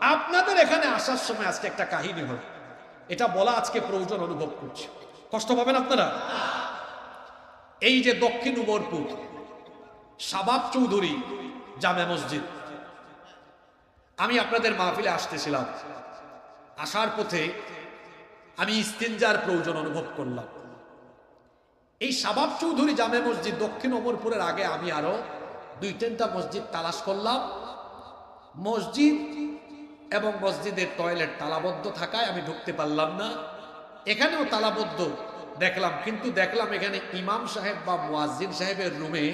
আপনাদের এখানে আসার সময় আজকে একটা কাহিনী হল। এটা বলা আজকে প্রয়োজন অনুভব করছে। কষ্ট পাবেন আপনারা? এই যে দক্ষিণ উমরপুর শাবাব চৌধুরী জামে মসজিদ। আমি আপনাদের মাহফিলে আসতেছিলাম। আসার পথে আমি ইস্তিনজার প্রয়োজন অনুভব করলাম। এই শাবাব চৌধুরী জামে মসজিদ দক্ষিণ অমরপুরের আগে আমি আরও দুই তিনটা মসজিদ তালাশ করলাম। মসজিদ এবং মসজিদের টয়লেট তালাবদ্ধ থাকায় আমি ঢুকতে পারলাম না। এখানেও তালাবদ্ধ, দেখলাম, কিন্তু দেখলাম এখানে ইমাম সাহেব বা মুয়াজ্জিন সাহেবের রুমে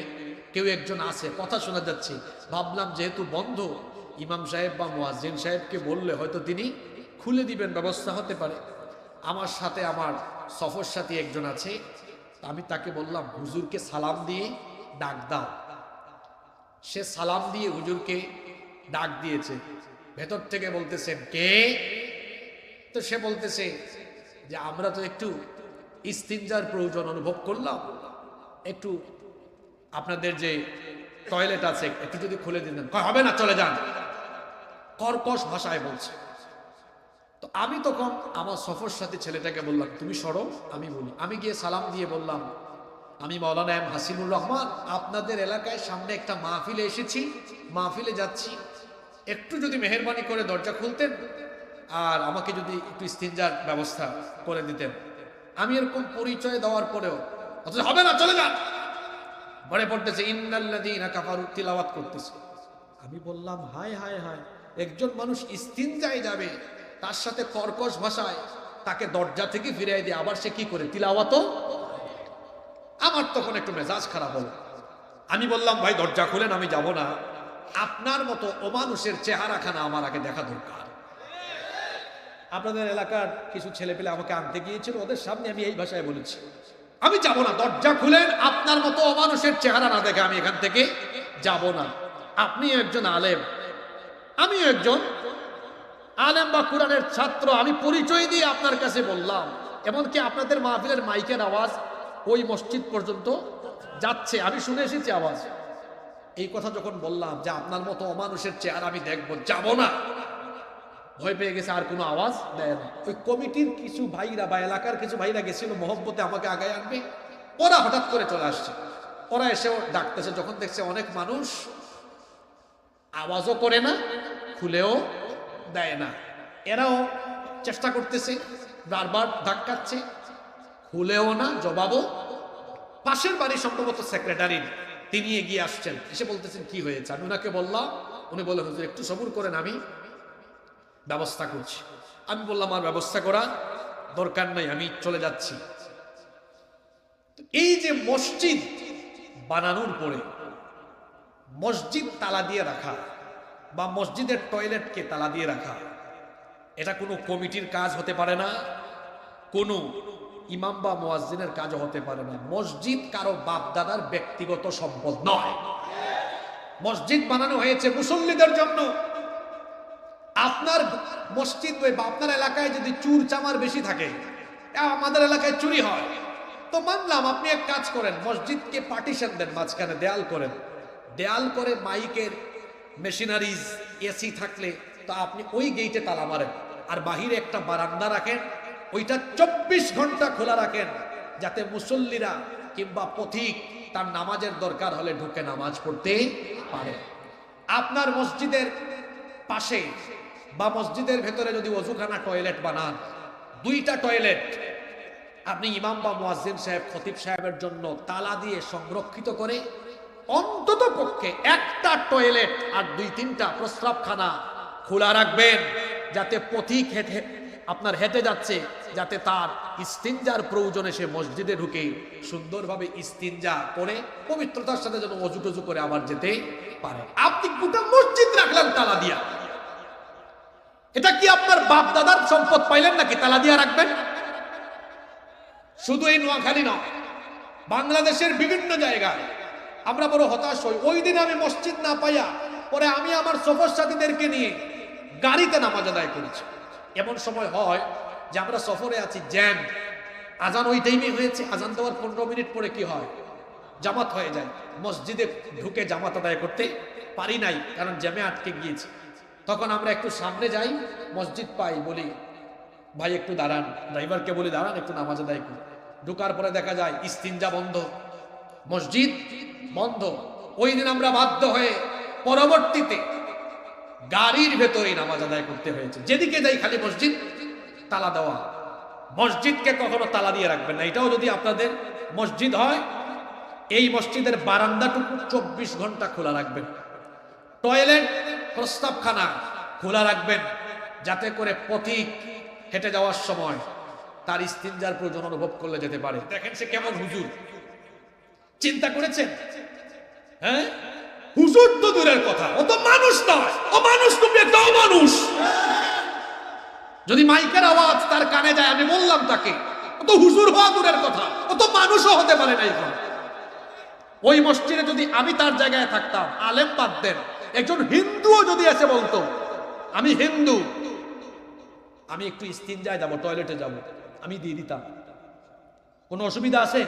কেউ একজন আছে। কথা শোনা যাচ্ছে। ভাবলাম যেহেতু বন্ধ, ইমাম সাহেব বা মুয়াজ্জিন সাহেবকে বললে হয়তো তিনি খুলে দিবেন, ব্যবস্থা হতে পারে। আমার সাথে আমার সফর সাথী একজন আছে, আমি তাকে বললাম, হুজুরকে সালাম দিয়ে ডাক দাও। সে সালাম দিয়ে হুজুরকে ডাক দিয়েছে। ভেতর থেকে বলতেছেন কে? তো সে বলতেছে যে, আমরা তো একটু ইস্তিনজার প্রয়োজন অনুভব করলাম। একটু আপনাদের যে টয়লেট আছে, একটু যদি খুলে দিতেন হবে না, চলে যান। কর্কশ ভাষায় বলছে। তো আমি তখন আমার সফর সাথে ছেলেটাকে বললাম, তুমি সরো, আমি বলি। আমি গিয়ে সালাম দিয়ে বললাম, আমি মৌলানা এম হাসিনুর রহমান, আপনাদের এলাকায় সামনে একটা মাহফিলে এসেছি। মাহফিলে যাচ্ছি। একটু যদি মেহরবানি করে দরজা খুলতেন আর আমাকে যদি একটু ইস্তিনজার ব্যবস্থা করে দিতেন। আমি এরকম পরিচয় দেওয়ার পরেও, অথচ হবে না, চলে যান। পরে পড়তেছে, ইন্নাল্লাযীনা কাফারু তিলাওয়াত করতেছে। আমি বললাম, হায় হায় হায়, একজন মানুষ ইস্তিনজায় যাবে, তার সাথে কর্কশ ভাষায় তাকে দরজা থেকে ফিরিয়ে দিয়ে আবার সে কি করে তিলাওয়াত আমার তখন একটু মেজাজ খারাপ হলো। আমি বললাম, ভাই, দরজা খুলেন, আমি যাব না। আপনার মতো অমানুষের চেহারাখানা আমার আগে দেখা দরকার। আপনাদের এলাকার কিছু ছেলে পেলে আমাকে আনতে গিয়েছিল, ওদের সামনে আমি এই ভাষায় বলেছি, আমি যাব না, দরজা খুলেন, আপনার মতো অমানুষের চেহারা না দেখে আমি এখান থেকে যাব না। আপনি একজন আলেম, আমি একজন আলেম বা কোরআনের ছাত্র, আমি পরিচয় দিয়ে আপনার কাছে বললাম, এমনকি আপনাদের মাহফিলের মাইকের আওয়াজ ওই মসজিদ পর্যন্ত যাচ্ছে, আমি শুনে এসেছি আওয়াজ। এই কথা যখন বললাম যে আপনার মতো অমানুষের চেয়ার আমি দেখব, যাব না। ভয় পেয়ে গেছে, আর কোনো আওয়াজ দেয় না। ওই কমিটির কিছু ভাইরা বা এলাকার কিছু ভাইরা গেছিল, মহব্বতে আমাকে আগায় আনবে। ওরা হঠাৎ করে চলে আসছে। ওরা এসেও ডাকতেছে, যখন দেখছে অনেক মানুষ, আওয়াজও করে না, খুলেও দেয় না। এরাও চেষ্টা করতেছে, বারবার ধাক্কাচ্ছে, খুলেও না, জবাবও। পাশের বাড়ি সম্ভবত সেক্রেটারি তিনি এগিয়ে আসছেন। এসে বলতেছেন, কি হয়েছে? আমি ওনাকে বললাম, উনি বললেন, হুজুর, একটু সবুর করেন, আমি ব্যবস্থা করছি। আমি বললাম, আর ব্যবস্থা করা দরকার নাই, আমি চলে যাচ্ছি। এই যে মসজিদ বানানোর পরে মসজিদ তালা দিয়ে রাখা বা মসজিদের টয়লেটকে তালা দিয়ে রাখা, এটা কোনো কমিটির কাজ হতে পারে না। কোনো ইমাম বা মোয়াজ্জিনের কাজও হতে পারে না। মসজিদ কারও বাপদাদার ব্যক্তিগত সম্পদ নয়। মসজিদ বানানো হয়েছে মুসল্লিদের জন্য। আপনার মসজিদ বা আপনার এলাকায় যদি চুর চামার বেশি থাকে আমাদের এলাকায় চুরি হয়। তো মানলাম, আপনি এক কাজ করেন, মসজিদকে পার্টিশন দেন, মাঝখানে দেয়াল করেন। দেয়াল করে মাইকের মেশিনারিজ, এসি থাকলে, তো আপনি ওই গেইটে তালা মারেন। আর বাহিরে একটা বারান্দা রাখেন ওইটা চব্বিশ ঘণ্টা খোলা রাখেন, যাতে মুসল্লিরা কিংবা পথিক তার নামাজের দরকার হলে ঢুকে নামাজ পড়তে পারে। আপনার মসজিদের পাশে বা মসজিদের ভেতরে যদি অজুখানা টয়লেট বানান, দুইটা টয়লেট আপনি ইমাম বা মুয়াজ্জিন সাহেব, খতিব সাহেবের জন্য তালা দিয়ে সংরক্ষিত করে অন্তত পক্ষে একটা টয়লেট আর দুই তিনটা প্রস্রাবখানা খোলা রাখবেন, যাতে পথিক হেঁটে আপনার হেঁটে যাচ্ছে যাতে তার ইস্তিনজার প্রয়োজনে সে মসজিদে ঢুকে সুন্দরভাবে ইস্তিনজা করে, পবিত্রতার সাথে যেন অজু টজু করে আবার যেতে পারে। আপনি গোটা মসজিদ রাখলেন তালা দিয়া। এটা কি আপনার বাপ দাদার সম্পদ পাইলেন নাকি তালা দিয়া রাখবেন? শুধু এই নোয়াখালী নয় বাংলাদেশের বিভিন্ন জায়গায় আমরা বড় হতাশ হই। ওই দিন আমি মসজিদ না পাইয়া পরে আমি আমার সফর সাথীদেরকে নিয়ে গাড়িতে নামাজ আদায় করেছি। এমন সময় হয় যে আমরা সফরে আছি, জ্যাম। আজান ওই টাইমে হয়েছে, আজান দেওয়ার পনেরো মিনিট পরে কি হয়? জামাত হয়ে যায়। মসজিদে ঢুকে জামাত আদায় করতে পারি নাই, কারণ জ্যামে আটকে গিয়েছি। তখন আমরা একটু সামনে যাই, মসজিদ পাই, বলি, ভাই, একটু দাঁড়ান। ড্রাইভারকে বলি, দাঁড়ান, একটু নামাজ আদায় করি। ঢুকার পরে দেখা যায়, ইস্তিনজা বন্ধ। মসজিদ বন্ধ। ওই দিন আমরা বাধ্য হয়ে পরবর্তীতে গাড়ির ভেতরে নামাজ আদায় করতে হয়েছে। যেদিকে যাই খালি মসজিদ, তালা দেওয়া। মসজিদকে কখনো তালা দিয়ে রাখবেন না। এটাও যদি আপনাদের মসজিদ হয়, এই মসজিদের বারান্দাটুকু চব্বিশ ঘণ্টা খোলা রাখবেন। টয়লেট, প্রস্তাবখানা খোলা রাখবেন, যাতে করে পথিক হেঁটে যাওয়ার সময় তার ইস্তিনজার প্রয়োজন অনুভব করলে যেতে পারে। দেখেন সে কেমন হুজুর। চিন্তা করেছেন? হ্যাঁ? হুজুর তো দূরের কথা। ও তো মানুষ নয়। ও মানুষ তুমি একটা মানুষ যদি মাইকের আওয়াজ তার কানে যায়, আমি বললাম তাকে, ও তো হুজুর হওয়া দূরের কথা। ও তো মানুষও হতে পারে না এখন। ওই মসজিদে যদি আমি তার জায়গায় থাকতাম, আলেম বাদ দেন। একজন হিন্দুও যদি এসে বলতো, আমি হিন্দু। আমি একটু স্তিন যাই যাব, টয়লেটে যাব। আমি দিয়ে দিতাম। কোনো অসুবিধা আছে?